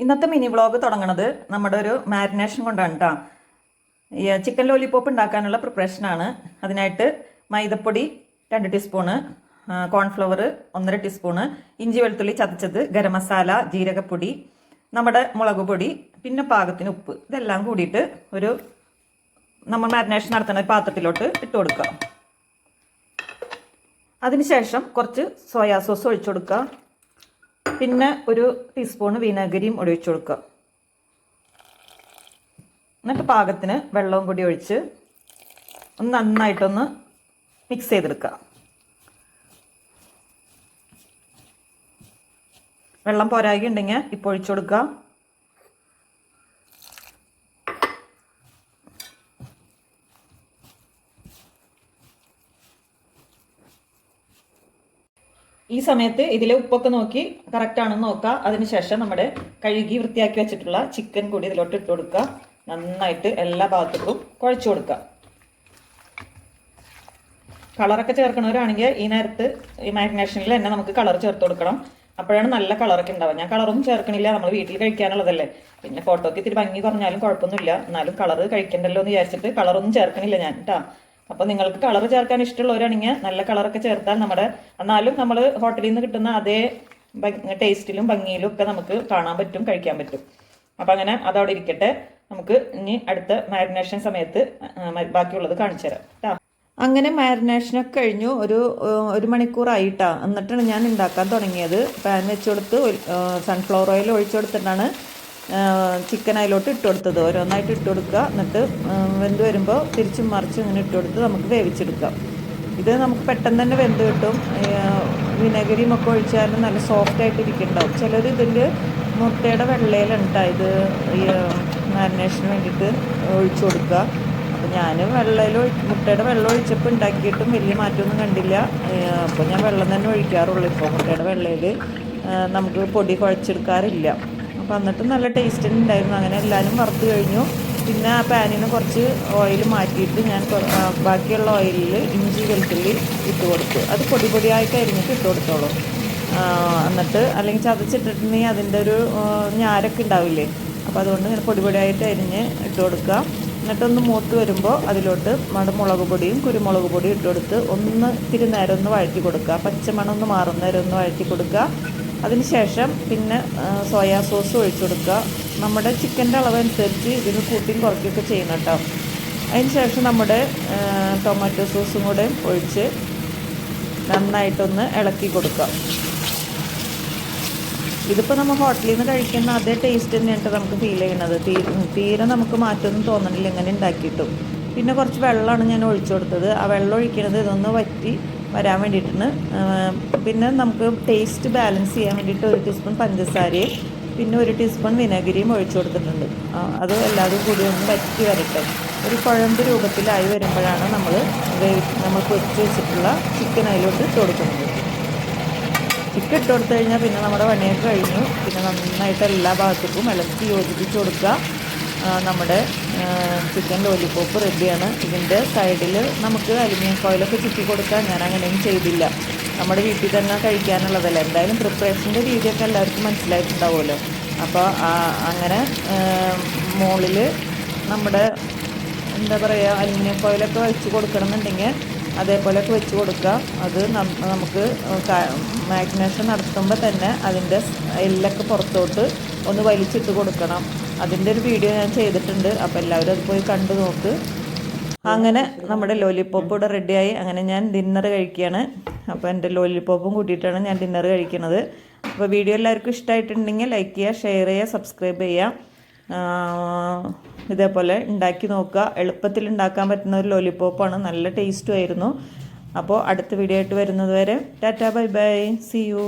ഇന്നത്തെ mini vlog തുടങ്ങണത് നമ്മുടെ ഒരു മാരിനേഷൻ കൊണ്ടാണ് കേട്ടോ ചിക്കൻ ലോലിപോപ്പ് ഉണ്ടാക്കാനുള്ള പ്രിപ്പറേഷനാണ് അതിനായിട്ട് മൈദപ്പൊടി രണ്ട് ടീസ്പൂണ് കോൺഫ്ലവർ ഒന്നര ടീസ്പൂണ് ഇഞ്ചി വെളുത്തുള്ളി ചതച്ചത് ഗരം മസാല ജീരകപ്പൊടി നമ്മുടെ മുളക് പൊടി പിന്നെ പാകത്തിന് ഉപ്പ്. ഇതെല്ലാം കൂടിയിട്ട് ഒരു നമ്മൾ മാരിനേഷൻ നടത്തുന്ന പാത്രത്തിലോട്ട് ഇട്ട് കൊടുക്കുക അതിനുശേഷം കുറച്ച് സോയാ സോസ് ഒഴിച്ചു കൊടുക്കുക പിന്നെ ഒരു ടീസ്പൂൺ വിനാഗിരിയും ഒഴിച്ചു കൊടുക്കുക. എന്നിട്ട് പാകത്തിന് വെള്ളവും കൂടി ഒഴിച്ച് ഒന്ന് നന്നായിട്ടൊന്ന് മിക്സ് ചെയ്തെടുക്കുക. വെള്ളം പോരാകി ഉണ്ടെങ്കിൽ ഇപ്പോൾ ഒഴിച്ചു കൊടുക്കുക. ഈ സമയത്ത് ഇതിലെ ഉപ്പൊക്കെ നോക്കി കറക്റ്റ് ആണെന്ന് നോക്കുക അതിനുശേഷം നമ്മുടെ കഴുകി വൃത്തിയാക്കി വെച്ചിട്ടുള്ള ചിക്കൻ കൂടി ഇതിലോട്ട് ഇട്ട് കൊടുക്കുക നന്നായിട്ട് എല്ലാ ഭാഗത്തേക്കും കുഴച്ചു കൊടുക്കുക കളറൊക്കെ ചേർക്കണവരാണെങ്കിൽ ഈ നേരത്ത് ഈ മാരിനേഷനിൽ തന്നെ നമുക്ക് കളർ ചേർത്ത് കൊടുക്കണം. അപ്പോഴാണ് നല്ല കളറൊക്കെ ഉണ്ടാവുക. ഞാൻ കളറൊന്നും ചേർക്കണില്ല. നമ്മൾ വീട്ടിൽ കഴിക്കാനുള്ളതല്ലേ. പിന്നെ ഫോട്ടോക്ക് ഇത്തിരി ഭംഗി പറഞ്ഞാലും കുഴപ്പമൊന്നുമില്ല. എന്നാലും കളർ കഴിക്കണ്ടല്ലോ എന്ന് വിചാരിച്ചിട്ട് കളറൊന്നും ചേർക്കണില്ല ഞാൻ കേട്ടോ അപ്പോൾ നിങ്ങൾക്ക് കളർ ചേർക്കാൻ ഇഷ്ടമുള്ളവരാണെങ്കിൽ നല്ല കളറൊക്കെ ചേർത്താൽ നമ്മുടെ എന്നാലും നമ്മൾ ഹോട്ടലിൽ നിന്ന് കിട്ടുന്ന അതേ ടേസ്റ്റിലും ഭംഗിയിലും ഒക്കെ നമുക്ക് കാണാൻ പറ്റും കഴിക്കാൻ പറ്റും. അപ്പോൾ അങ്ങനെ അതവിടെ ഇരിക്കട്ടെ. നമുക്ക് ഇനി അടുത്ത മാരിനേഷൻ സമയത്ത് ബാക്കിയുള്ളത് കാണിച്ചു തരാം. കേട്ടോ അങ്ങനെ മാരിനേഷനൊക്കെ കഴിഞ്ഞു. ഒരു ഒരു മണിക്കൂറായിട്ടാ. എന്നിട്ടാണ് ഞാൻ ഉണ്ടാക്കാൻ തുടങ്ങിയത്. പാൻ വെച്ച് സൺഫ്ലവർ ഓയിൽ ഒഴിച്ചു കൊടുത്തിട്ടാണ് ചിക്കൻ അതിലോട്ട് ഇട്ട് കൊടുത്തത്. ഓരോന്നായിട്ട് ഇട്ട് കൊടുക്കുക. എന്നിട്ട് വെന്ത് വരുമ്പോൾ തിരിച്ചും മറിച്ചും ഇങ്ങനെ ഇട്ട് കൊടുത്ത് നമുക്ക് വേവിച്ചെടുക്കാം. ഇത് നമുക്ക് പെട്ടെന്ന് തന്നെ വെന്ത് കിട്ടും. വിനഗിരിയും ഒക്കെ ഒഴിച്ചാലും നല്ല സോഫ്റ്റ് ആയിട്ട് ഇരിക്കുന്നുണ്ടാവും. ചിലർ ഇതിന്റെ മുട്ടയുടെ വെള്ളയിലുണ്ടാ ഇത് ഈ മാരിനേഷന് വേണ്ടിയിട്ട് ഒഴിച്ചു കൊടുക്കുക. അപ്പോൾ ഞാൻ വെള്ളയിൽ മുട്ടയുടെ വെള്ളം ഒഴിച്ചപ്പോൾ ഉണ്ടാക്കിയിട്ടും വലിയ മാറ്റമൊന്നും കണ്ടില്ല. അപ്പോൾ ഞാൻ വെള്ളം തന്നെ ഒഴിക്കാറുള്ളൂ. ഇപ്പോൾ മുട്ടയുടെ വെള്ളയിൽ നമുക്ക് പൊടി കുഴച്ചെടുക്കാറില്ല. എന്നിട്ട് നല്ല ടേസ്റ്റ് ഉണ്ടായിരുന്നു അങ്ങനെ എല്ലാവരും വറുത്ത് കഴിഞ്ഞു. പിന്നെ ആ പാനിന് കുറച്ച് ഓയിൽ മാറ്റിയിട്ട് ഞാൻ ബാക്കിയുള്ള ഓയിലിൽ ഇഞ്ചി വെളുത്തുള്ളി ഇട്ട് കൊടുത്തു. അത് പൊടി പൊടിയായിട്ട് അരിഞ്ഞിട്ട് ഇട്ട് കൊടുത്തോളൂ. എന്നിട്ട് അല്ലെങ്കിൽ ചതച്ചിട്ടിട്ടുണ്ടെങ്കിൽ അതിന്റെ ഒരു ഞാരൊക്കെ ഉണ്ടാവില്ലേ അപ്പോൾ അതുകൊണ്ട് ഇങ്ങനെ പൊടി പൊടിയായിട്ട് അരിഞ്ഞ് ഇട്ട് കൊടുക്കുക. എന്നിട്ടൊന്ന് മൂത്ത് വരുമ്പോൾ അതിലോട്ട് മുളക് പൊടിയും കുരുമുളക് പൊടിയും ഇട്ട് കൊടുത്ത് ഒന്ന് ഇത്തിരി നേരം ഒന്ന് വഴറ്റി കൊടുക്കുക. പച്ചമണം ഒന്ന് മാറുന്ന നേരം ഒന്ന് വഴറ്റി കൊടുക്കുക. അതിനുശേഷം പിന്നെ സോയാ സോസ് ഒഴിച്ചു കൊടുക്കുക. നമ്മുടെ ചിക്കന്റെ അളവനുസരിച്ച് ഇതിന് കൂട്ടിയും കുറയ്ക്കുകയൊക്കെ ചെയ്യണം കേട്ടോ. അതിനുശേഷം നമ്മുടെ ടൊമാറ്റോ സോസും കൂടെ ഒഴിച്ച് നന്നായിട്ടൊന്ന് ഇളക്കി കൊടുക്കാം ഇതിപ്പോൾ നമ്മൾ ഹോട്ടലിൽ നിന്ന് കഴിക്കുന്ന അതേ ടേസ്റ്റ് തന്നെയാണ് നമുക്ക് ഫീൽ ചെയ്യണത് തീരെ നമുക്ക് മാറ്റമൊന്നും തോന്നണില്ല. ഇങ്ങനെ ഉണ്ടാക്കിയിട്ടും. പിന്നെ കുറച്ച് വെള്ളമാണ് ഞാൻ ഒഴിച്ചു കൊടുത്തത്. ആ വെള്ളം ഒഴിക്കണത് ഇതൊന്ന് വറ്റി വരാൻ വേണ്ടിയിട്ടാണ്. പിന്നെ നമുക്ക് ടേസ്റ്റ് ബാലൻസ് ചെയ്യാൻ വേണ്ടിയിട്ട് ഒരു ടീസ്പൂൺ പഞ്ചസാരയും പിന്നെ ഒരു ടീസ്പൂൺ വിനാഗിരിയും ഒഴിച്ചു കൊടുത്തിട്ടുണ്ട്. അത് എല്ലാവരും കൂടി ഒന്ന് വറ്റി വരട്ടെ. ഒരു കുഴമ്പ് രൂപത്തിലായി വരുമ്പോഴാണ് നമ്മൾ നമ്മൾ പൊരിച്ച് വെച്ചിട്ടുള്ള ചിക്കൻ അതിലോട്ട് ഇട്ട് കൊടുക്കുന്നത്. ചിക്കൻ ഇട്ട് കൊടുത്തു കഴിഞ്ഞാൽ പിന്നെ നമ്മുടെ പണിയൊക്കെ കഴിഞ്ഞു. പിന്നെ നന്നായിട്ട് എല്ലാ ഭാഗത്തേക്കും ഇളക്കി യോജിപ്പിച്ച് കൊടുക്കുക. നമ്മുടെ ചിക്കൻ ലോലിപോപ്പ് റെഡിയാണ് ഇതിന്റെ സൈഡിൽ നമുക്ക് അലുമിനിയം കോയിലൊക്കെ ചുറ്റി കൊടുക്കാൻ ഞാൻ അങ്ങനെയൊന്നും ചെയ്തില്ല. നമ്മുടെ വീട്ടിൽ തന്നെ കഴിക്കാനുള്ളതല്ല. എന്തായാലും പ്രിപ്പറേഷന്റെ രീതിയൊക്കെ എല്ലാവർക്കും മനസ്സിലായിട്ടുണ്ടാവുമല്ലോ. അപ്പോൾ അങ്ങനെ മുകളിൽ നമ്മുടെ എന്താ പറയുക അലുമിനിയം കോയിലൊക്കെ വെച്ച് കൊടുക്കണമെന്നുണ്ടെങ്കിൽ അതേപോലെയൊക്കെ വെച്ച് കൊടുക്കുക അത് നമുക്ക് മാഗ്നേഷൻ നടത്തുമ്പോൾ തന്നെ അതിന്റെ എല്ലൊക്കെ പുറത്തോട്ട് ഒന്ന് വലിച്ചിട്ട് കൊടുക്കണം. അതിന്റെ ഒരു വീഡിയോ ഞാൻ ചെയ്തിട്ടുണ്ട്. അപ്പോൾ എല്ലാവരും അത് പോയി കണ്ടു നോക്ക്. അങ്ങനെ നമ്മുടെ ലോലിപ്പോപ്പ് ഇവിടെ റെഡിയായി അങ്ങനെ ഞാൻ ഡിന്നർ കഴിക്കുകയാണ്. അപ്പോൾ എന്റെ ലോലിപ്പോപ്പും കൂട്ടിയിട്ടാണ് ഞാൻ ഡിന്നർ കഴിക്കുന്നത്. അപ്പോൾ വീഡിയോ എല്ലാവർക്കും ഇഷ്ടമായിട്ടുണ്ടെങ്കിൽ ലൈക്ക് ചെയ്യുക ഷെയർ ചെയ്യുക സബ്സ്ക്രൈബ് ചെയ്യുക. ഇതേപോലെ ഉണ്ടാക്കി നോക്കുക. എളുപ്പത്തിൽ ഉണ്ടാക്കാൻ പറ്റുന്ന ഒരു ലോലിപ്പോപ്പാണ് നല്ല ടേസ്റ്റും ആയിരുന്നു. അപ്പോൾ അടുത്ത വീഡിയോ ആയിട്ട് വരുന്നത് വരെ tata bye bye. See you